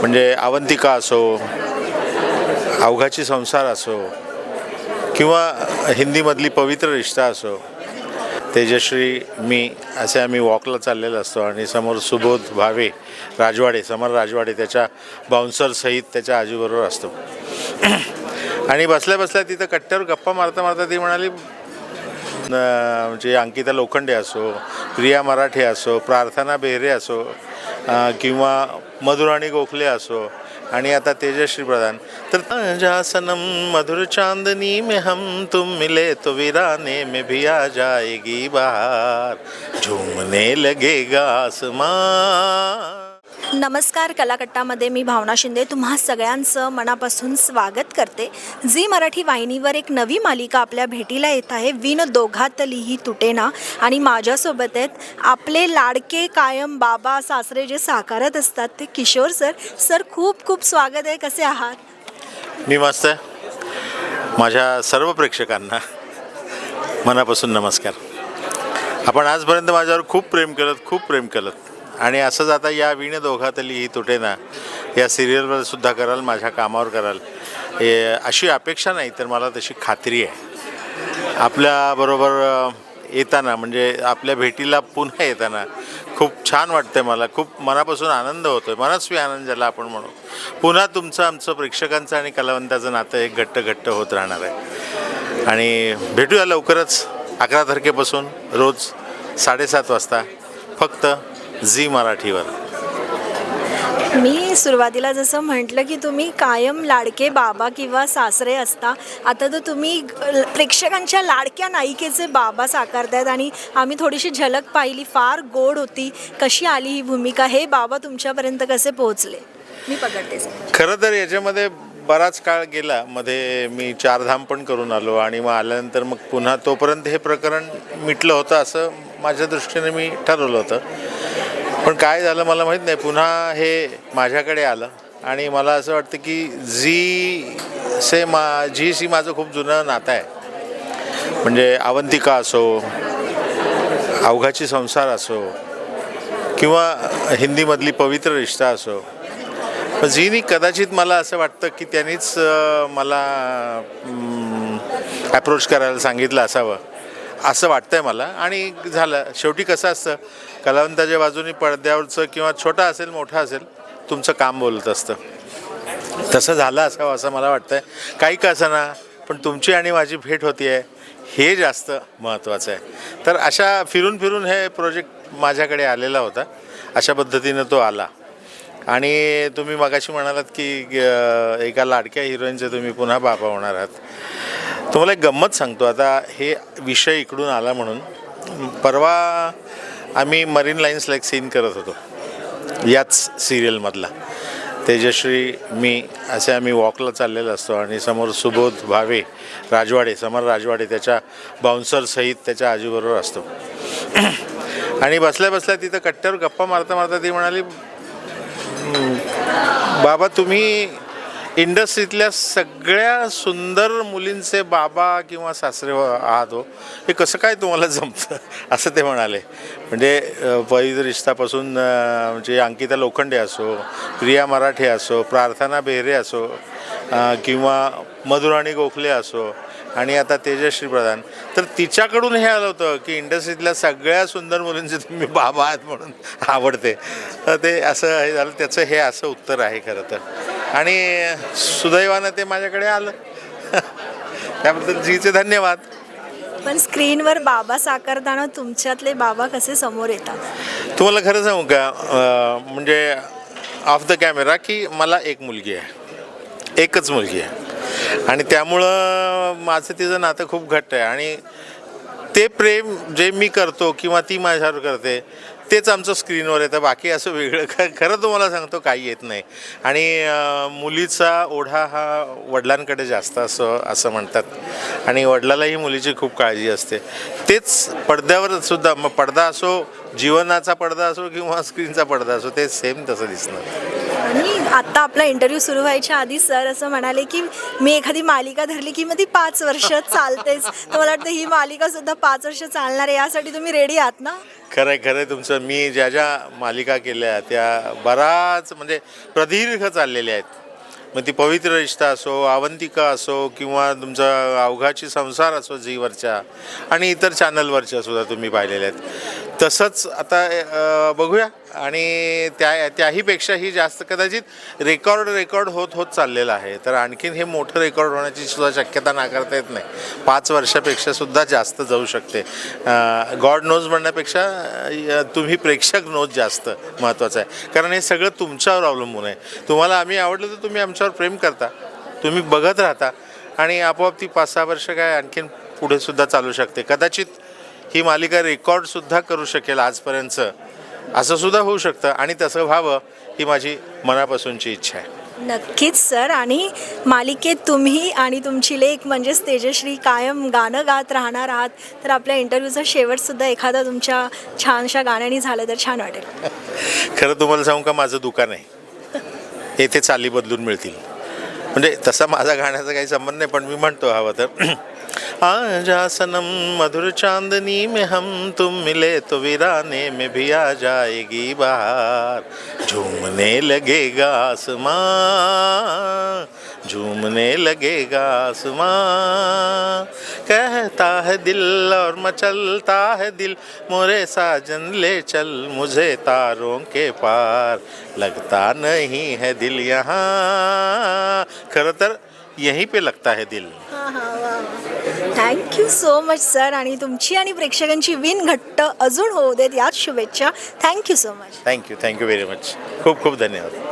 म्हणजे अवंतिका असो अवघाची संसार असो किंवा हिंदीमधली पवित्र रिश्ता असो तेजश्री मी असे आम्ही वॉकला चाललेलो असतो आणि समोर सुबोध भावे राजवाडे समर राजवाडे त्याच्या बाउन्सरसहित त्याच्या आजूबरोबर असतो. आणि बसल्या बसल्या तिथं कट्ट्यावर गप्पा मारता मारता ती म्हणाली म्हणजे अंकिता लोखंडे असो प्रिया मराठे असो प्रार्थना बेहरे असो किंवा मधुराणी गोखले असो आणि आता तेजश्री प्रधान. तर जासनम मधुर चांदनी में हम तुम मिले तो वीराने में भी आ जाएगी बहार. झूमने लगेगा आसमान. नमस्कार कलाकट्टामध्ये मी भावना शिंदे तुम्हा सगळ्यांचं मनापासून स्वागत करते. झी मराठी वाहिनीवर एक नवी मालिका आपल्या भेटीला येत आहे. विन दोघातलीही तुटेना आणि माझ्यासोबत आहेत आपले लाडके कायम बाबा सासरे जे साकारत असतात ते किशोर सर. सर खूप खूप स्वागत आहे. कसे आहात? मी मस्त माझ्या सर्व प्रेक्षकांना मनापासून नमस्कार. आपण आजपर्यंत माझ्यावर खूप प्रेम केलं खूप प्रेम केलं आणि असंच आता या विण दोघातली ही तुटे ना या सिरियलवर सुद्धा कराल माझ्या कामावर कराल. अशी अपेक्षा नाही तर मला तशी खात्री आहे. आपल्याबरोबर येताना म्हणजे आपल्या भेटीला पुन्हा येताना खूप छान वाटतं मला खूप मनापासून आनंद होतो आहे मनस्वी आनंद ज्याला आपण म्हणू पुन्हा तुमचं आमचं प्रेक्षकांचं आणि कलावंताचं नातं एक घट्ट घट्ट होत राहणार आहे. आणि भेटूया लवकरच अकरा तारखेपासून रोज साडेसात वाजता फक्त झी मराठीवर. मी सुरुवातीला जसं म्हटलं की तुम्ही कायम लाडके बाबा किंवा सासरे असता आता तर तुम्ही प्रेक्षकांच्या लाडक्या नायिकेचे बाबा साकारतायत आणि आम्ही थोडीशी झलक पाहिली फार गोड होती. कशी आली ही भूमिका? हे बाबा तुमच्यापर्यंत कसे पोहोचले? मी पकडते सर. खरं तर याच्यामध्ये बराच काळ गेला. मध्ये मी चारधाम पण करून आलो आणि मग आल्यानंतर मग पुन्हा तोपर्यंत हे प्रकरण मिटलं होतं असं माझ्या दृष्टीने मी ठरवलं होतं. पण काय झालं मला माहीत नाही. पुन्हा हे माझ्याकडे आलं आणि मला असं वाटतं की झी से मा झीशी माझं खूप जुनं नातं आहे. म्हणजे अवंतिका असो अवघाची संसार असो किंवा हिंदीमधली पवित्र रिश्ता असो. पण झीनी कदाचित मला असं वाटतं की त्यांनीच मला ॲप्रोच करायला सांगितलं असावं. असं वाटतंय मला. आणि झालं. शेवटी कसं असतं कलावंताच्या बाजूनी पडद्यावरचं किंवा छोटा असेल मोठा असेल तुमचं काम बोलत असतं. तसं झालं असावं असं मला वाटतंय. काही का ना पण तुमची आणि माझी भेट होती आहे हे जास्त महत्त्वाचं आहे. तर अशा फिरून फिरून हे प्रोजेक्ट माझ्याकडे आलेला होता. अशा पद्धतीनं तो आला. आणि तुम्ही मगाशी म्हणालात की एका लाडक्या हिरोईनचे तुम्ही पुन्हा बाबा होणार आहात. तुम्हाला एक गंमत सांगतो. आता हे विषय इकडून आला म्हणून. परवा आम्ही मरीन लाईन्सला एक सीन करत होतो. याच सिरियलमधला. तेजश्री मी असे आम्ही वॉकला चाललेलो असतो आणि समोर सुबोध भावे राजवाडे समर राजवाडे त्याच्या बाउन्सरसहित त्याच्या आजूबरोबर असतो. आणि बसल्या बसल्या तिथं कट्ट्यावर गप्पा मारता मारता ती म्हणाली बाबा तुम्ही इंडस्ट्रीतल्या सगळ्या सुंदर मुलींचे बाबा किंवा सासरे आहात हो हे कसं काय तुम्हाला जमतं? असं ते म्हणाले. म्हणजे वैद रिश्तापासून म्हणजे अंकिता लोखंडे असो प्रिया मराठे असो प्रार्थना बेहरे असो किंवा मधुराणी गोखले असो आणि आता तेजश्री प्रधान. तर तिच्याकडून हे आलं होतं की इंडस्ट्रीतल्या सगळ्या सुंदर मुलींचे तुम्ही बाबा आहात म्हणून आवडते. तर ते असं हे झालं त्याचं हे असं उत्तर आहे खरं तर. आणि सुदैवानं ते माझ्याकडे आलं. त्याबद्दल जीचे धन्यवाद. पण स्क्रीनवर बाबा साकारताना तुमच्यातले बाबा कसे समोर येतात? तुम्हाला खरं सांगू का? म्हणजे ऑफ द कॅमेरा की मला एक मुलगी आहे. एकच मुलगी आहे. आणि त्यामुळं माझं तिचं नातं खूप घट्ट आहे. आणि ते प्रेम जे मी करतो किंवा ती माझ्यावर करते तेच आमचं स्क्रीनवर येतं. बाकी असं वेगळं ख खरं तुम्हाला सांगतो काही येत नाही. आणि मुलीचा ओढा हा वडिलांकडे जास्त असं असं म्हणतात. आणि वडिलालाही मुलीची खूप काळजी असते. तेच पडद्यावर सुद्धा मग पडदा असो जीवनाचा पडदा असो किंवा स्क्रीनचा पडदा असो ते सेम तसं दिसणार. मी आता आपला इंटरव्ह्यू सुरू व्हायच्या आधी सर असं म्हणाले की मी एखादी मालिका धरली की मग ती पाच वर्ष चालतेच. तर मला वाटतं ही मालिका सुद्धा पाच वर्ष चालणार आहे. यासाठी तुम्ही रेडी आहात ना? खरंय खरंय. तुमचं मी ज्या ज्या मालिका केल्या त्या बराच म्हणजे प्रदीर्घ चाललेल्या आहेत. मग ती पवित्र रिश्ता असो अवंतिका असो किंवा तुमचा अवघाची संसार असो झीवरच्या आणि इतर चॅनलवरच्या सुद्धा तुम्ही पाहिलेल्या आहेत. तसंच आता बघूया. आणि त्या त्याहीपेक्षाही जास्त कदाचित रेकॉर्ड रेकॉर्ड होत होत चाललेलं आहे. तर आणखीन हे मोठं रेकॉर्ड होण्याची सुद्धा शक्यता नाकारता येत नाही. पाच वर्षापेक्षा सुद्धा जास्त जाऊ शकते. गॉड नोज म्हणण्यापेक्षा तुम्ही प्रेक्षक नोज जास्त महत्त्वाचं आहे. कारण हे सगळं तुमच्यावर अवलंबून आहे. तुम्हाला आम्ही आवडलं तर तुम्ही आमच्यावर प्रेम करता. तुम्ही बघत राहता. आणि आपोआप ती पाच सहा वर्ष काय आणखीन पुढे सुद्धा चालू शकते. कदाचित ही मालिका रेकॉर्डसुद्धा करू शकेल आजपर्यंतचं. असं सुद्धा होऊ शकतं आणि तसं व्हावं ही माझी मनापासूनची इच्छा आहे. नक्कीच सर. आणि मालिकेत तुम्ही आणि तुमची लेख म्हणजेच तेजश्री कायम गाणं गात राहणार आहात. तर आपल्या इंटरव्ह्यूचा शेवटसुद्धा एखादा तुमच्या छानशा गाण्याने झालं तर छान वाटेल. खरं तुम्हाला सांगू का माझं दुकान आहे. येथे चाली बदलून मिळतील. म्हणजे तसा माझा गाण्याचा काही संबंध नाही, पण मी म्हणतो हवं तर आजा सनम मधुर चांदनी में हम तुम मिले तो वीराने में भी आ जाएगी बाहर। झूमने लगेगा आसमां। झूमने लगेगा आसमां। कहता है दिल और मचलता है दिल। मोरे साजन ले चल मुझे तारों के पार। लगता नहीं है दिल यहाँ। खरं तर यहीं पे लगता है दिल। थँक्यू सो मच सर आणि तुमची आणि प्रेक्षकांची विन घट्ट अजून होऊ देत याच शुभेच्छा. Thank you so much thank you thank you very much खूप खूप धन्यवाद.